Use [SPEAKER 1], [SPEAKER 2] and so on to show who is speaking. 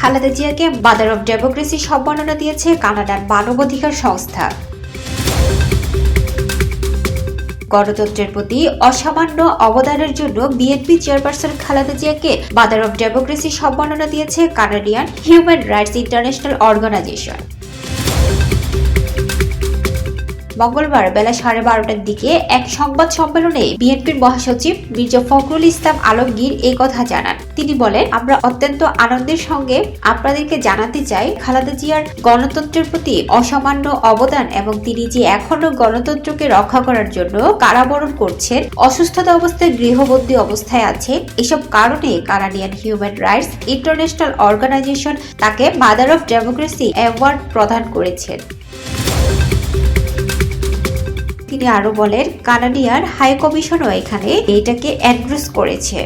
[SPEAKER 1] খালেদা জিয়াকে mother of democracy সম্মাননা দিয়েছে কানাডার মানবাধিকার সংস্থা। গণতন্ত্রের প্রতি অসামান্য অবদানের জন্য বিএনপি চেয়ারপারসন খালেদা জিয়াকে মাদার অব ডেমোক্রেসি সম্মাননা দিয়েছে Canadian human rights international organisation মঙ্গলবার বেলা সাড়ে বারোটার দিকে এক সংবাদ সম্মেলনে বিএনপির মহাসচিব মির্জা ফখরুল ইসলাম আলমগীর এই কথা জানান। তিনি বলেন, আমরা অত্যন্ত আনন্দের সঙ্গে আপনাদেরকে জানাতে চাই, খালেদা জিয়ার গণতন্ত্রের প্রতি অসামান্য অবদান এবং তিনি যে এখনও গণতন্ত্রকে রক্ষা করার জন্য কারাবরণ করছেন, অসুস্থতা অবস্থায় গৃহবন্দী অবস্থায় আছে, এসব কারণে Canadian human rights international organisation তাকে মাদার অফ ডেমোক্রেসি অ্যাওয়ার্ড প্রদান করেছেন। তিনি আরও বলেন কানাডিয়ার হাই কমিশনও এখানে এটাকে অ্যাড্রেস করেছে।